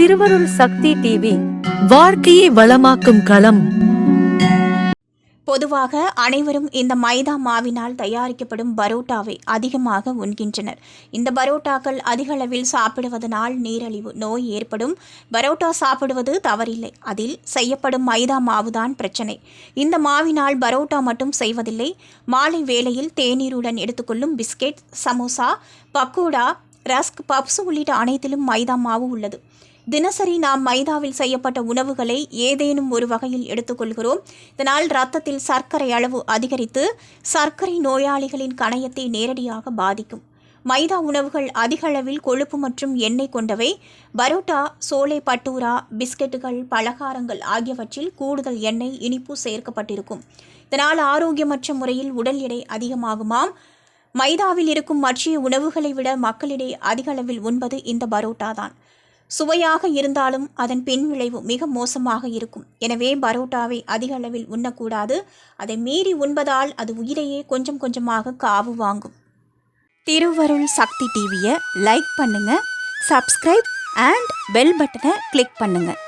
திருவருள் சக்தி டிவி வாழ்க்கையை வளமாக்கும் களம். பொதுவாக அனைவரும் இந்த மைதா மாவினால் தயாரிக்கப்படும் பரோட்டாவை அதிகமாக உண்கின்றனர். இந்த பரோட்டாக்கள் அதிக அளவில் சாப்பிடுவதனால் நீரழிவு நோய் ஏற்படும். பரோட்டா சாப்பிடுவது தவறில்லை. அதில் செய்யப்படும் மைதா மாவுதான் பிரச்சனை. இந்த மாவினால் பரோட்டா மட்டும் செய்வதில்லை. மாலை வேளையில் தேநீருடன் எடுத்துக்கொள்ளும் biscuit samosa pakoda rusk puffs உள்ளிட்ட அனைத்திலும் மைதா மாவு உள்ளது. தினசரி நாம் மைதாவில் செய்யப்பட்ட உணவுகளை ஏதேனும் ஒரு வகையில் எடுத்துக்கொள்கிறோம். இதனால் ரத்தத்தில் சர்க்கரை அளவு அதிகரித்து சர்க்கரை நோயாளிகளின் கணையத்தை நேரடியாக பாதிக்கும். மைதா உணவுகள் அதிக அளவில் கொழுப்பு மற்றும் எண்ணெய் கொண்டவை. பரோட்டா சோலை பட்டூரா பிஸ்கெட்டுகள் பலகாரங்கள் ஆகியவற்றில் கூடுதல் எண்ணெய் இனிப்பு சேர்க்கப்பட்டிருக்கும். இதனால் ஆரோக்கியமற்ற முறையில் உடல் எடை அதிகமாகுமாம். மைதாவில் இருக்கும் மற்றிய உணவுகளை விட மக்களிடையே அதிக அளவில் உண்பது இந்த பரோட்டா தான். சுவையாக இருந்தாலும் அதன் பின் விளைவு மிக மோசமாக இருக்கும். எனவே பரோட்டாவை அதிக அளவில் உண்ணக்கூடாது. அதை மீறி உண்பதால் அது உயிரையே கொஞ்சம் கொஞ்சமாக காவு வாங்கும். திருவருள் சக்தி டிவியை லைக் பண்ணுங்கள் சப்ஸ்கிரைப் அண்ட் பெல் பட்டனை கிளிக் பண்ணுங்கள்